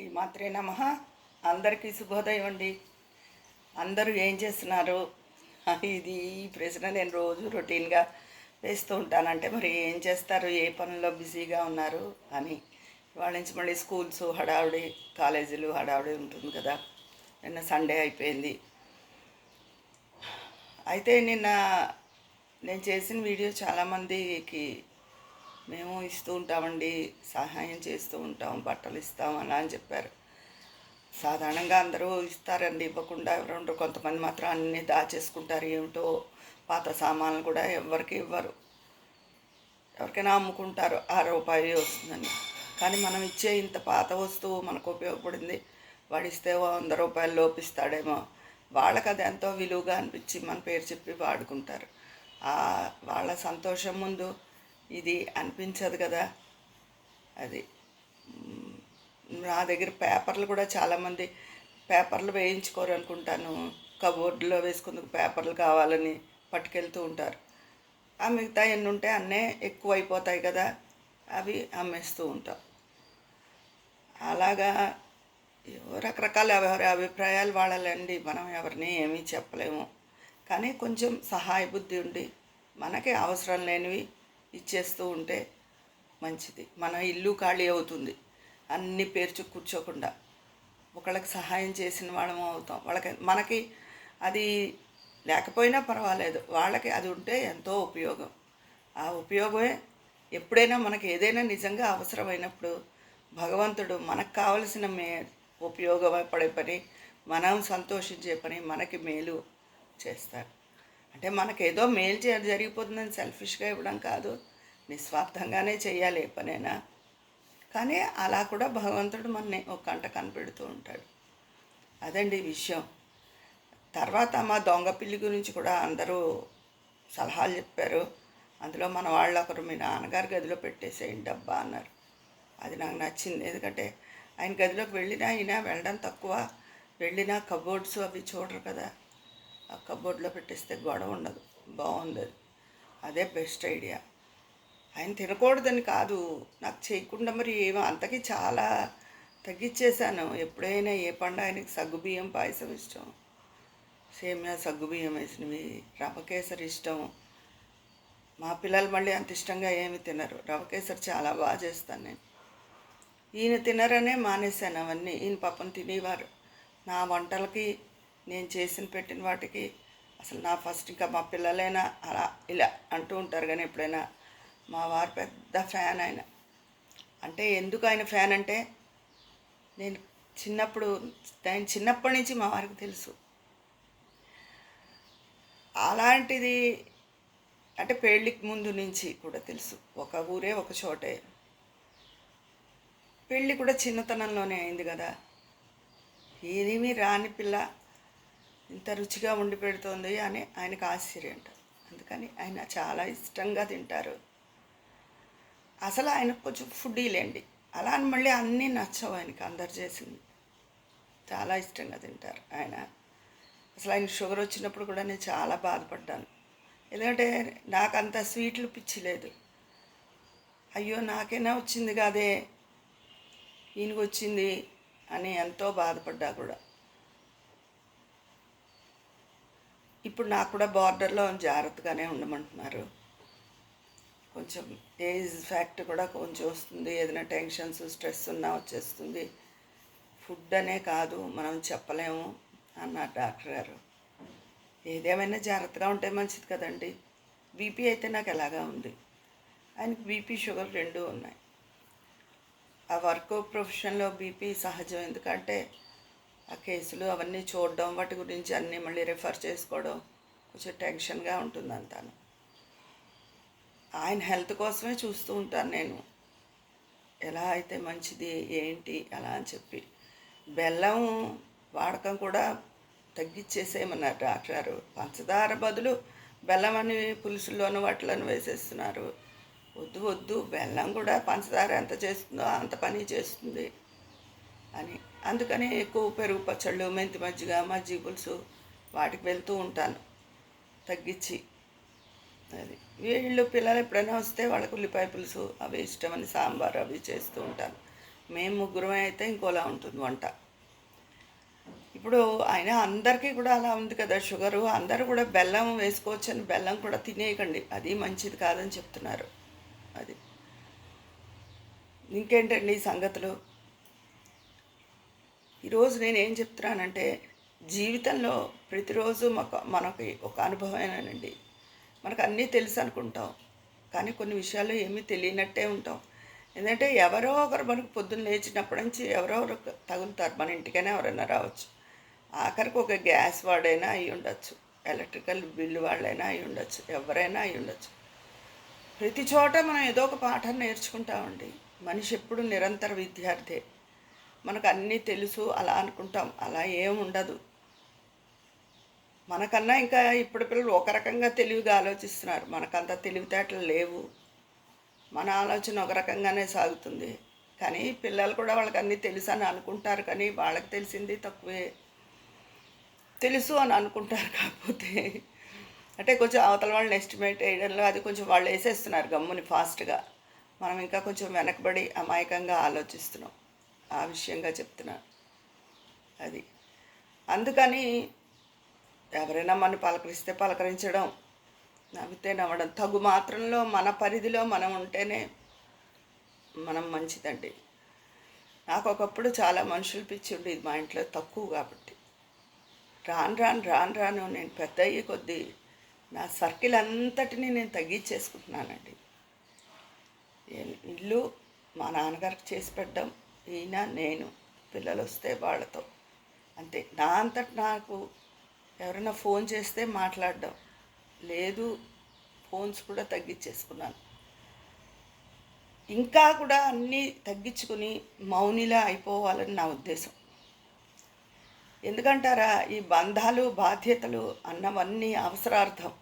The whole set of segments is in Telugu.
శ్రీమాత్రే నమ. అందరికీ శుభోదయం అండి. అందరూ ఏం చేస్తున్నారు? ఇది ఈ ప్రశ్న నేను రోజు రొటీన్గా వేస్తూ ఉంటానంటే మరి ఏం చేస్తారు? ఏ పనుల్లో బిజీగా ఉన్నారు? అని. వాళ్ళ నుంచి మళ్ళీ స్కూల్స్ హడావుడి కాలేజీలు హడావుడి ఉంటుంది కదా. నిన్న సండే అయిపోయింది. అయితే నిన్న నేను చేసిన వీడియో చాలామందికి మేము ఇస్తూ ఉంటామండి సహాయం చేస్తూ ఉంటాం బట్టలు ఇస్తాం అలా అని చెప్పారు. సాధారణంగా అందరూ ఇస్తారండి ఇవ్వకుండా ఎవరు కొంతమంది మాత్రం అన్నీ దాచేసుకుంటారు ఏమిటో పాత సామాన్లు కూడా ఎవరికి ఇవ్వరు. ఎవరికైనా అమ్ముకుంటారు ఆ రూపాయి వస్తుందని. కానీ మనం ఇచ్చే ఇంత పాత వస్తువు మనకు ఉపయోగపడింది. వాడిస్తే వంద రూపాయలు లోపిస్తాడేమో. వాళ్ళకి అది ఎంతో విలువగా అనిపించి మన పేరు చెప్పి వాడుకుంటారు. వాళ్ళ సంతోషం ముందు ఇది అనిపించదు కదా. అది నా దగ్గర పేపర్లు కూడా చాలామంది పేపర్లు వేయించుకోరు అనుకుంటాను. కబోర్డులో వేసుకుందుకు పేపర్లు కావాలని పట్టుకెళ్తూ ఉంటారు. ఆ మిగతా ఎన్ని ఉంటే అన్నీ ఎక్కువ అయిపోతాయి కదా అవి అమ్మేస్తూ ఉంటాం. అలాగా రకరకాల ఎవరి అభిప్రాయాలు వాళ్ళండి మనం ఎవరిని ఏమీ చెప్పలేము. కానీ కొంచెం సహాయ బుద్ధి ఉండి మనకి అవసరం లేనివి ఇచ్చేస్తూ ఉంటే మంచిది. మన ఇల్లు ఖాళీ అవుతుంది. అన్ని పేర్చు కూర్చోకుండా. ఒకళ్ళకి సహాయం చేసిన వాళ్ళము అవుతాం. వాళ్ళకి మనకి అది లేకపోయినా పర్వాలేదు. వాళ్ళకి అది ఉంటే ఎంతో ఉపయోగం. ఆ ఉపయోగమే ఎప్పుడైనా మనకి ఏదైనా నిజంగా అవసరమైనప్పుడు భగవంతుడు మనకు కావలసిన మే ఉపయోగపడే పని మనం సంతోషించే పని మనకి మేలు చేస్తారు అంటే మనకు ఏదో మేలు చే జరిగిపోతుందని సెల్ఫిష్గా ఇవ్వడం కాదు. నిస్వార్థంగానే చేయాలి ఏ పనైనా. కానీ అలా కూడా భగవంతుడు మనని ఒక కంట కనిపెడుతూ ఉంటాడు. అదండి విషయం. తర్వాత మా దొంగ పిల్లి గురించి కూడా అందరూ సలహాలు చెప్పారు. అందులో మన వాళ్ళు ఒకరు మీ నాన్నగారి గదిలో పెట్టేసేయండి డబ్బా అన్నారు. అది నాకు నచ్చింది. ఎందుకంటే ఆయన గదిలోకి వెళ్ళినా అయినా వెళ్ళడం తక్కువ. వెళ్ళినా కబోర్డ్స్ అవి చూడరు కదా. ఆ కబోర్డ్లో పెట్టేస్తే గొడవ ఉండదు. బాగుంది అది అదే బెస్ట్ ఐడియా. ఆయన తినకూడదని కాదు. నాకు చేయకుండా మరి ఏమో అంతకీ చాలా తగ్గించేశాను ఎప్పుడైనా ఏ పండు ఆయనకి సగ్గుబియ్యం పాయసం ఇష్టం. సేమియా సగ్గుబియ్యం వేసినవి రవకేసరి ఇష్టం. మా పిల్లలు మళ్ళీ అంత ఇష్టంగా ఏమి తినరు. రవకేసరి చాలా బాగా చేస్తాను నేను. ఈయన తినరనే మానేశాను అవన్నీ. ఈయన పాపం తినేవారు. నా వంటలకి నేను చేసిన పెట్టిన వాటికి అసలు నా ఫస్ట్ ఇంకా మా పిల్లలైనా అలా ఇలా అంటూ ఉంటారు కానీ ఎప్పుడైనా మా వారు పెద్ద ఫ్యాన్ ఆయన. అంటే ఎందుకు ఆయన ఫ్యాన్ అంటే నేను చిన్నప్పుడు ఆయన చిన్నప్పటి నుంచి మా వారికి తెలుసు. అలాంటిది అంటే పెళ్ళికి ముందు నుంచి కూడా తెలుసు. ఒక ఊరే ఒక చోటే. పెళ్ళి కూడా చిన్నతనంలోనే అయింది కదా. ఏమీ రాని పిల్ల ఇంత రుచిగా వండి పెడుతోంది అని ఆయనకు ఆశ్చర్యం అందుకని ఆయన చాలా ఇష్టంగా తింటారు. అసలు ఆయన కొంచెం ఫుడ్డీలేండి అలా అని మళ్ళీ అన్నీ నచ్చవు ఆయనకి అందరు చేసింది. చాలా ఇష్టంగా తింటారు ఆయన. అసలు ఆయన షుగర్ వచ్చినప్పుడు కూడా నేను చాలా బాధపడ్డాను. ఎందుకంటే నాకు అంత స్వీట్లు పిచ్చి లేదు. అయ్యో నాకైనా వచ్చింది కాదే? ఈయనకు వచ్చింది అని ఎంతో బాధపడ్డా కూడా. ఇప్పుడు నాకు కూడా బార్డర్లో జాగ్రత్తగానే ఉండమంటున్నారు. కొంచెం ఏజ్ ఫ్యాక్ట్ కూడా కొంచెం వస్తుంది. ఏదైనా టెన్షన్స్ స్ట్రెస్ ఉన్నా వచ్చేస్తుంది. ఫుడ్ అనే కాదు మనం చెప్పలేము అన్నారు డాక్టర్ గారు. ఏదేమైనా జాగ్రత్తగా ఉంటే మంచిది కదండి. బీపీ అయితే నాకు ఎలాగా ఉంది? ఆయనకి బీపీ షుగర్ రెండూ ఉన్నాయి. ఆ వర్క్ ప్రొఫెషన్లో బీపీ సహజం. ఎందుకంటే ఆ కేసులు అవన్నీ చూడడం వాటి గురించి అన్నీ మళ్ళీ రిఫర్ చేసుకోవడం కొంచెం టెన్షన్గా ఉంటుంది అంటాను ఆయన హెల్త్ కోసమే చూస్తూ ఉంటాను నేను. ఎలా అయితే మంచిది ఏంటి అలా అని చెప్పి. బెల్లం వాడకం కూడా తగ్గించేసేయమన్నారు డాక్టర్ గారు. పంచదార బదులు బెల్లం అని పులుసుల్లోనూ వాటిలోనూ వేసేస్తున్నారు. వద్దు వద్దు బెల్లం కూడా పంచదార ఎంత చేస్తుందో అంత పని చేస్తుంది అని. అందుకని ఎక్కువ పెరుగు పచ్చళ్ళు మెంతి మజ్జిగ మజ్జిగ పులుసు వాటికి వెళ్తూ ఉంటాను. తగ్గించి. అది. వీళ్ళు పిల్లలు ఎప్పుడైనా వస్తే వాళ్ళకి ఉల్లిపాయ పులుసు అవి ఇష్టమని సాంబార్ అవి చేస్తూ ఉంటాను. మేము ముగ్గురమే అయితే ఇంకోలా ఉంటుంది వంట. ఇప్పుడు అయినా అందరికీ కూడా అలా ఉంది కదా షుగరు. అందరూ కూడా బెల్లం వేసుకోవచ్చని బెల్లం కూడా తినేయకండి. అది మంచిది కాదని చెప్తున్నారు. అది. ఇంకేంటండి ఈ సంగతులు? ఈరోజు నేను ఏం చెప్తున్నానంటే జీవితంలో ప్రతిరోజు మాకు మనకి ఒక అనుభవమేనండి. మనకు అన్నీ తెలుసు అనుకుంటాం. కానీ కొన్ని విషయాలు ఏమీ తెలియనట్టే ఉంటాం. ఎందుకంటే ఎవరో ఒకరు మనకు పొద్దున్న లేచినప్పటి నుంచి ఎవరో ఒకరు తగులుతారు. మన ఇంటికైనా ఎవరైనా రావచ్చు. ఆఖరికి ఒక గ్యాస్ వాడైనా అయి ఉండొచ్చు. ఎలక్ట్రికల్ బిల్లు వాళ్ళైనా అయి ఉండొచ్చు. ఎవరైనా అయి ఉండొచ్చు. ప్రతి చోట మనం ఏదో ఒక పాఠం నేర్చుకుంటామండి. మనిషి ఎప్పుడు నిరంతర విద్యార్థి. మనకు అన్నీ తెలుసు అలా అనుకుంటాం. అలా ఏం ఉండదు. మనకన్నా ఇంకా ఇప్పుడు పిల్లలు ఒక రకంగా తెలివిగా ఆలోచిస్తున్నారు. మనకంత తెలివితేటలు లేవు. మన ఆలోచన ఒక రకంగానే సాగుతుంది. కానీ పిల్లలు కూడా వాళ్ళకి అన్నీ తెలుసు అని అనుకుంటారు. కానీ వాళ్ళకి తెలిసింది తక్కువే. తెలుసు అని అనుకుంటారు కాకపోతే. అంటే కొంచెం అవతల వాళ్ళని ఎస్టిమేట్ వేయడంలో అది కొంచెం వాళ్ళు వేసేస్తున్నారు గమ్ముని ఫాస్ట్గా మనం ఇంకా కొంచెం వెనకబడి అమాయకంగా ఆలోచిస్తున్నాం. ఆ విషయంగా చెప్తున్నాను అది. అందుకని ఎవరైనా మనం పలకరిస్తే పలకరించడం నవ్వితే నవ్వడం తగు మాత్రంలో మన పరిధిలో మనం ఉంటేనే మనం మంచిదండి. నాకు ఒకప్పుడు చాలా మనుషులు పిచ్చి ఉండేది మా ఇంట్లో తక్కువ కాబట్టి. రాను రాను రాను రాను నేను పెద్ద అయ్యే కొద్దీ నా సర్కిల్ అంతటిని నేను తగ్గించేసుకుంటున్నానండి. ఇల్లు మా నాన్నగారికి చేసి పెట్టడం ఈయన నేను పిల్లలు వస్తే వాళ్ళతో. అంతే. నా అంతటి నాకు ఎవరైనా ఫోన్ చేస్తే మాట్లాడడం లేదు. ఫోన్స్ కూడా తగ్గించేసుకున్నాను. ఇంకా కూడా అన్నీ తగ్గించుకుని మౌనిలా అయిపోవాలని నా ఉద్దేశం. ఎందుకంటారా? ఈ బంధాలు బాధ్యతలు అన్నవన్నీ అవసరార్థం.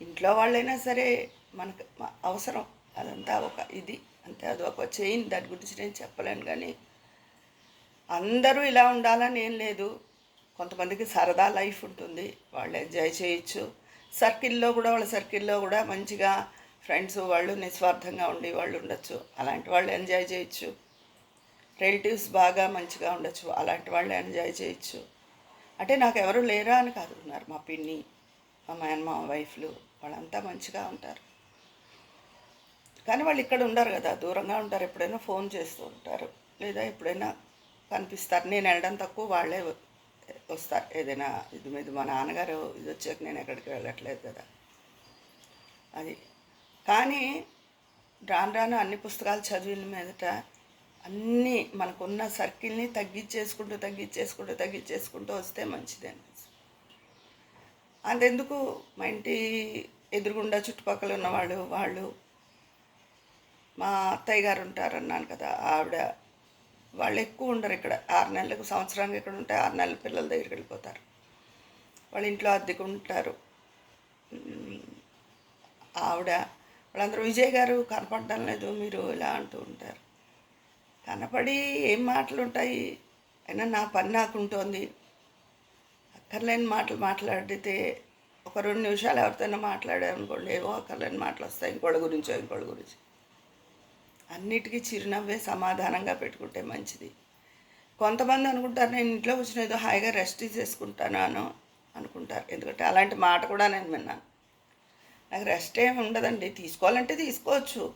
ఇంట్లో వాళ్ళైనా సరే మనకు అవసరం. అదంతా ఒక ఇది. అంటే అది ఒక చైన్ దాని గురించి నేను చెప్పలేను కానీ అందరూ ఇలా ఉండాలని ఏం లేదు. కొంతమందికి సరదా లైఫ్ ఉంటుంది. వాళ్ళు ఎంజాయ్ చేయొచ్చు. సర్కిల్లో కూడా వాళ్ళ సర్కిల్లో కూడా మంచిగా ఫ్రెండ్స్ వాళ్ళు నిస్వార్థంగా ఉండి వాళ్ళు ఉండొచ్చు. అలాంటి వాళ్ళు ఎంజాయ్ చేయొచ్చు. రిలేటివ్స్ బాగా మంచిగా ఉండొచ్చు. అలాంటి వాళ్ళు ఎంజాయ్ చేయొచ్చు. అంటే నాకు ఎవరు లేరా అని కాదు. ఉన్నారు మా పిన్ని మా మేనమా వైఫ్లు. వాళ్ళంతా మంచిగా ఉంటారు. కానీ వాళ్ళు ఇక్కడ ఉండరు కదా దూరంగా ఉంటారు ఎప్పుడైనా ఫోన్ చేస్తూ ఉంటారు. లేదా ఎప్పుడైనా కనిపిస్తారు. నేను వెళ్ళడం తక్కువ వాళ్ళే వస్తారు. ఏదైనా ఇది మీద మా నాన్నగారు ఇది వచ్చాక నేను ఎక్కడికి వెళ్ళట్లేదు కదా. అది. కానీ రాను రాను అన్ని పుస్తకాలు చదివిన మీదట అన్నీ మనకున్న సర్కిల్ని తగ్గించేసుకుంటూ తగ్గించేసుకుంటూ తగ్గించేసుకుంటూ వస్తే మంచిది అనిపిస్తుంది. అంతెందుకు? మా ఇంటి ఎదురుగుండా చుట్టుపక్కల ఉన్నవాళ్ళు వాళ్ళు మా అత్తయ్య గారు ఉంటారన్నాను కదా ఆవిడ వాళ్ళు ఎక్కువ ఉండరు ఇక్కడ. ఆరు నెలలకు సంవత్సరానికి ఇక్కడ ఉంటే ఆరు నెలల పిల్లల దగ్గరికి వెళ్ళిపోతారు. వాళ్ళ ఇంట్లో అద్దెకు ఉంటారు. ఆవిడ వాళ్ళందరూ విజయ్ గారు కనపడడం లేదు మీరు ఇలా అంటూ ఉంటారు. కనపడి ఏం మాటలు ఉంటాయి? అయినా నా పని నాకు ఉంటుంది. అక్కర్లేని మాటలు మాట్లాడితే ఒక రెండు నిమిషాలు ఎవరితోనో మాట్లాడారనుకోండి ఏవో అక్కర్లేని మాటలు వస్తాయి ఇంకోళ్ళ గురించో ఇంకోళ్ళ గురించి. అన్నిటికీ చిరునవ్వే సమాధానంగా పెట్టుకుంటే మంచిది. కొంతమంది అనుకుంటారు నేను ఇంట్లో వచ్చిన ఏదో హాయిగా రెస్ట్ చేసుకుంటాను అనుకుంటారు. ఎందుకంటే అలాంటి మాట కూడా నేను విన్నాను. నాకు రెస్ట్ ఏమి ఉండదండి. తీసుకోవాలంటే తీసుకోవచ్చు.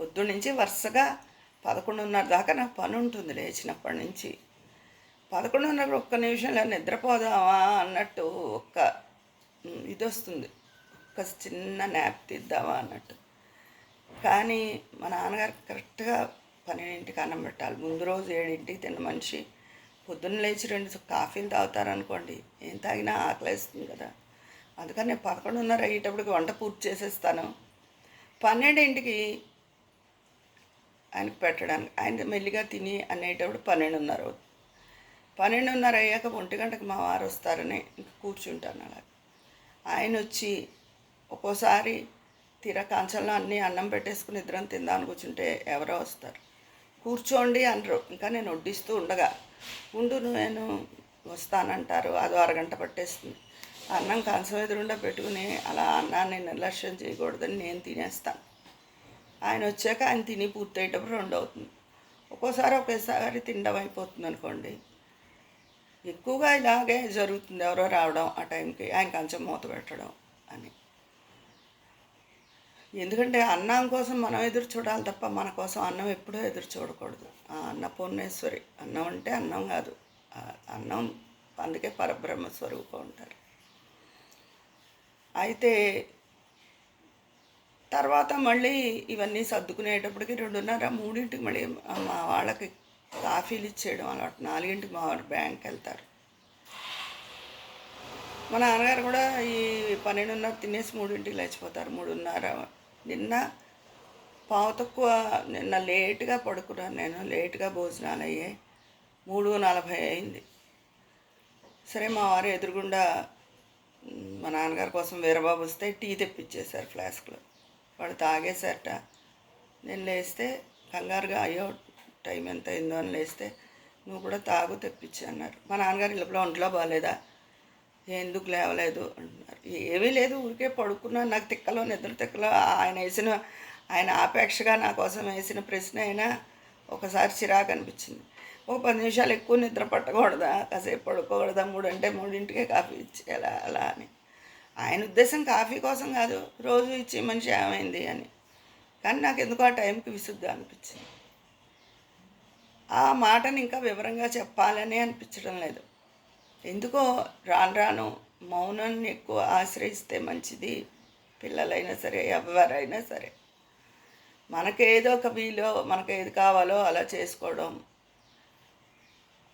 పొద్దున్న నుంచి వరుసగా పదకొండున్నర దాకా నాకు పని ఉంటుంది లేచినప్పటి నుంచి. పదకొండున్నర ఒక్క నిమిషంలో నిద్రపోదామా అన్నట్టు ఒక్క ఇది వస్తుంది. ఒక చిన్న నాప్ తీద్దామా అన్నట్టు. కానీ మా నాన్నగారు కరెక్ట్గా పన్నెండింటికి అన్నం పెట్టాలి. ముందు రోజు ఏడింటికి తిన్న మనిషి పొద్దున్న లేచి రెండు కాఫీలు తాగుతారనుకోండి ఏం తాగినా ఆకలేస్తుంది కదా. అందుకని నేను పదకొండున్నర అయ్యేటప్పటికి వంట పూర్తి చేసేస్తాను. పన్నెండింటికి ఆయనకు పెట్టడానికి ఆయన మెల్లిగా తిని అనేటప్పుడు పన్నెండున్నర అవుతుంది. పన్నెండున్నర అయ్యాక ఒంటి గంటకు మా వారు వస్తారని ఇంక కూర్చుంటాను అలా ఆయన వచ్చి ఒక్కోసారి తీరా కాంచంలో అన్నీ అన్నం పెట్టేసుకుని ఇద్దరం తిందామని కూర్చుంటే ఎవరో వస్తారు. కూర్చోండి అనరు. ఇంకా నేను వడ్డిస్తూ ఉండగా ఉండు నేను వస్తానంటారు. అదో అరగంట పట్టేస్తుంది. అన్నం కంచం ఎదురుండా పెట్టుకుని అలా అన్నాన్ని నిర్లక్ష్యం చేయకూడదని నేను తినేస్తాను. ఆయన వచ్చాక ఆయన తిని పూర్తయ్యేటప్పుడు రెండు అవుతుంది ఒక్కోసారి ఒకేసారి తినడం అయిపోతుంది అనుకోండి. ఎక్కువగా ఇలాగే జరుగుతుంది ఎవరో రావడం ఆ టైంకి. ఆయన కంచెం మూత పెట్టడం. ఎందుకంటే అన్నం కోసం మనం ఎదురు చూడాలి తప్ప మన కోసం అన్నం ఎప్పుడూ ఎదురు చూడకూడదు. ఆ అన్నపూర్ణేశ్వరి అన్నం అంటే అన్నం కాదు. అన్నం అందుకే పరబ్రహ్మ స్వరూపం ఉంటారు అయితే తర్వాత మళ్ళీ ఇవన్నీ సర్దుకునేటప్పటికి రెండున్నర మూడింటికి మళ్ళీ మా వాళ్ళకి కాఫీలు ఇచ్చేయడం అలవాటు. నాలుగింటికి మా వారు బ్యాంక్ వెళ్తారు మా నాన్నగారు కూడా ఈ పన్నెండున్నర తినేసి మూడింటికి లేచిపోతారు. మూడున్నర నిన్న పావు తక్కువ నిన్న లేటుగా పడుకున్నాను నేను లేటుగా భోజనాలు అయ్యాయి మూడు నలభై అయింది. సరే మా వారు ఎదురుగుండా మా నాన్నగారి కోసం వీరబాబు వస్తే టీ తెప్పించేశారు ఫ్లాస్క్లో. వాడు తాగేశారట. నేను లేస్తే కంగారుగా అయ్యో టైం ఎంత అయిందో అని లేస్తే నువ్వు కూడా తాగు తెప్పించి అన్నారు. మా నాన్నగారు ఇంట్లో ఒంట్లో బాగాలేదా ఎందుకు లేవలేదు? అంటున్నారు ఏమీ లేదు ఊరికే పడుకున్నాను నాకు తిక్కలో నిద్ర తిక్కలో ఆయన వేసిన ఆయన ఆపేక్షగా నా కోసం వేసిన ప్రశ్న అయినా ఒకసారి చిరాకు అనిపించింది. ఒక పది నిమిషాలు ఎక్కువ నిద్ర పట్టకూడదా? కాసేపు పడుకోకూడదా? మూడు అంటే మూడింటికే కాఫీ ఇచ్చేయాలా అలా అని. ఆయన ఉద్దేశం కాఫీ కోసం కాదు రోజు ఇచ్చి మనిషి ఏమైంది అని. కానీ నాకు ఎందుకో ఆ టైంకి విసుగ్గా అనిపించింది. ఆ మాటని ఇంకా వివరంగా చెప్పాలని అనిపించడం లేదు. ఎందుకో రాను రాను మౌనాన్ని ఎక్కువ ఆశ్రయిస్తే మంచిది. పిల్లలైనా సరే ఎవరైనా సరే. మనకేదో ఒక వీలో మనకు ఏది కావాలో అలా చేసుకోవడం.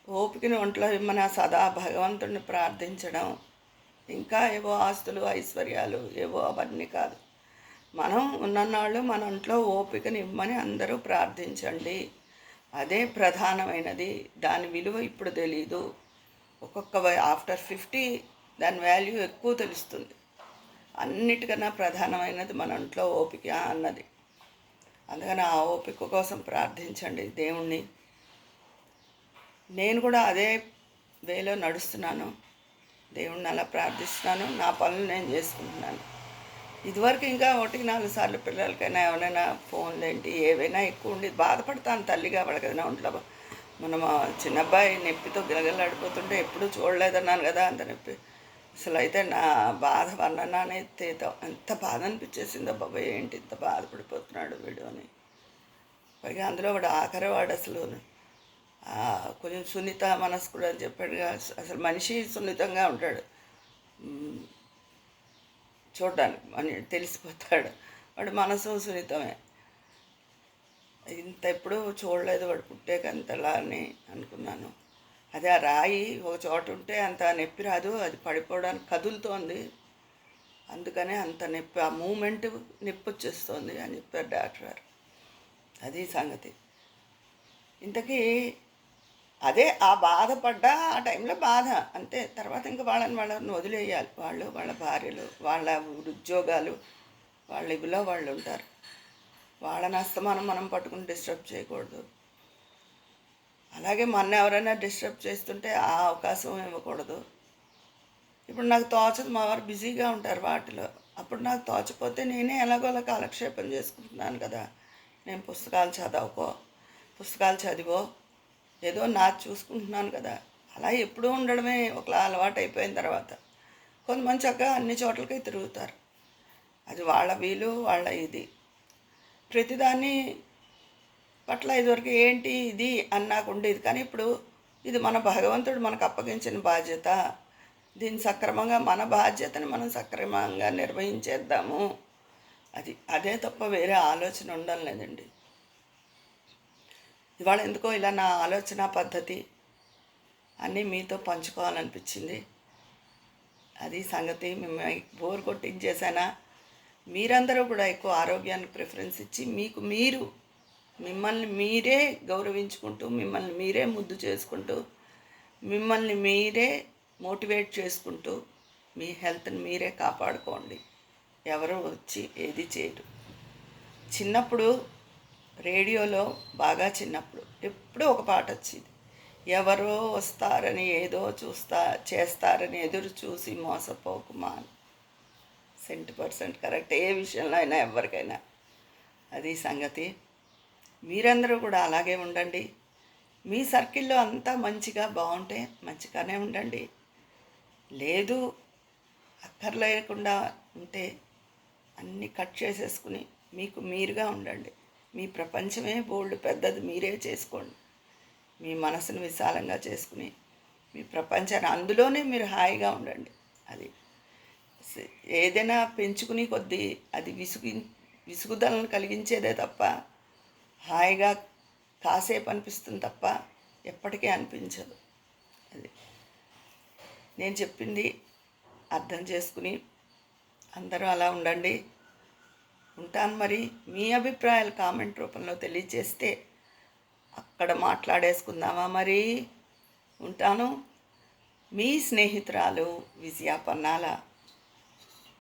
ఓపికని ఒంట్లో ఇమ్మని సదా భగవంతుడిని ప్రార్థించడం. ఇంకా ఏవో ఆస్తులు ఐశ్వర్యాలు ఏవో అవన్నీ కాదు. మనం ఉన్ననాళ్ళు మన ఇంట్లో ఓపికని ఇమ్మని అందరూ ప్రార్థించండి. అదే ప్రధానమైనది. దాని విలువ ఇప్పుడు తెలీదు. ఒక్కొక్క ఆఫ్టర్ ఫిఫ్టీ దాని వాల్యూ ఎక్కువ తెలుస్తుంది. అన్నిటికన్నా ప్రధానమైనది మన ఒంట్లో ఓపిక అన్నది. అందుకని ఆ ఓపిక కోసం ప్రార్థించండి దేవుణ్ణి. నేను కూడా అదే వేలో నడుస్తున్నాను. దేవుణ్ణి అలా ప్రార్థిస్తున్నాను. నా పనులు నేను చేసుకుంటున్నాను. ఇదివరకు ఇంకా ఒకటికి నాలుగు సార్లు పిల్లలకైనా ఎవరైనా ఫోన్లు ఏంటి ఏవైనా ఎక్కువ ఉండి బాధపడతాను తల్లిగా వాళ్ళకి ఒంట్లో మన చిన్నబ్బాయి నొప్పితో గిలగిలాడిపోతుంటే ఎప్పుడూ చూడలేదన్నాను కదా అంత నొప్పి. అసలు అయితే నా బాధ వర్ణనానే తేత ఎంత బాధ అనిపించేసిందో బాబాయ్ ఏంటి ఇంత బాధపడిపోతున్నాడు వీడు అని. పైగా అందులో వాడు ఆఖరి వాడు అసలు కొంచెం సున్నిత మనస్కుడు అని చెప్పాడుగా అసలు మనిషి సున్నితంగా ఉంటాడు. చూడడానికి అని తెలిసిపోతాడు. వాడు మనసు సున్నితమే. ఇంత ఎప్పుడూ చూడలేదు వాడు పుట్టాక అంతలా అని అనుకున్నాను. అదే ఆ రాయి ఒక చోట ఉంటే అంత నొప్పి రాదు అది పడిపోవడానికి కదులుతోంది. అందుకనే అంత నొప్పి ఆ మూమెంట్ నొప్పి వచ్చేస్తుంది అని చెప్పారు డాక్టర్ గారు. అది సంగతి. ఇంతకీ అదే ఆ బాధపడ్డా ఆ టైంలో బాధ. అంతే తర్వాత ఇంకా వాళ్ళని వాళ్ళని వదిలేయాలి. వాళ్ళు వాళ్ళ భార్యలు వాళ్ళ ఉద్యోగాలు వాళ్ళ ఇవిలో వాళ్ళు ఉంటారు. వాళ్ళని అస్తమానం మనం పట్టుకుని డిస్టర్బ్ చేయకూడదు. అలాగే మన ఎవరైనా డిస్టర్బ్ చేస్తుంటే ఆ అవకాశం ఇవ్వకూడదు. ఇప్పుడు నాకు తోచదు మా వారు బిజీగా ఉంటారు వాటిలో. అప్పుడు నాకు తోచపోతే నేనే ఎలాగోలా కాలక్షేపం చేసుకుంటున్నాను కదా. నేను పుస్తకాలు చదవకో పుస్తకాలు చదివో ఏదో నా చూసుకుంటున్నాను కదా. అలా ఎప్పుడూ ఉండడమే ఒకలా అలవాటు అయిపోయిన తర్వాత. కొంతమంది చక్కగా అన్ని చోట్లకి తిరుగుతారు. అది వాళ్ళ వీలు వాళ్ళ ఇది. ప్రతిదాన్ని పట్ల ఇదివరకు ఏంటి ఇది అని నాకు ఉండేది. కానీ ఇప్పుడు ఇది మన భగవంతుడు మనకు అప్పగించిన బాధ్యత. దీన్ని సక్రమంగా మన బాధ్యతని మనం సక్రమంగా నిర్వహించేద్దాము. అది అదే తప్ప వేరే ఆలోచన ఉండడం లేదండి. ఇవాళ ఎందుకో ఇలా నా ఆలోచన పద్ధతి అన్నీ మీతో పంచుకోవాలనిపించింది. అది సంగతి మిమ్మల్ని బోర్ కొట్టించేసానా? మీరందరూ కూడా ఎక్కువ ఆరోగ్యానికి ప్రిఫరెన్స్ ఇచ్చి మీకు మీరు మిమ్మల్ని మీరే గౌరవించుకుంటూ మిమ్మల్ని మీరే ముద్దు చేసుకుంటూ మిమ్మల్ని మీరే మోటివేట్ చేసుకుంటూ మీ హెల్త్ని మీరే కాపాడుకోండి. ఎవరు వచ్చి ఏది చేయరు. చిన్నప్పుడు రేడియోలో బాగా చిన్నప్పుడు ఎప్పుడూ ఒక పాట వచ్చింది. ఎవరో వస్తారని ఏదో చూస్తా చేస్తారని ఎదురు చూసి మోసపోకుమా అని సెంట్ పర్సెంట్ కరెక్ట్. ఏ విషయంలో అయినా ఎవరికైనా అది సంగతి. మీరందరూ కూడా అలాగే ఉండండి. మీ సర్కిల్లో అంతా మంచిగా బాగుంటే మంచిగానే ఉండండి. లేదు అక్కర్లేకుండా ఉంటే అన్నీ కట్ చేసేసుకుని మీకు మీరుగా ఉండండి. మీ ప్రపంచమే బోల్డ్ పెద్దది మీరే చేసుకోండి. మీ మనసును విశాలంగా చేసుకుని మీ ప్రపంచాన్ని అందులోనే మీరు హాయిగా ఉండండి. అది ఏదైనా పెంచుకుని కొద్దీ అది విసుగు విసుగుదలను కలిగించేదే తప్ప హాయిగా కాసేపు అనిపిస్తుంది తప్ప ఎప్పటికీ అనిపించదు. అది నేను చెప్పింది అర్థం చేసుకుని అందరూ అలా ఉండండి. ఉంటాను మరి. మీ అభిప్రాయాలు కామెంట్ రూపంలో తెలియజేస్తే అక్కడ మాట్లాడేసుకుందామా మరి? ఉంటాను. మీ స్నేహితురాలు విజయాపన్నాల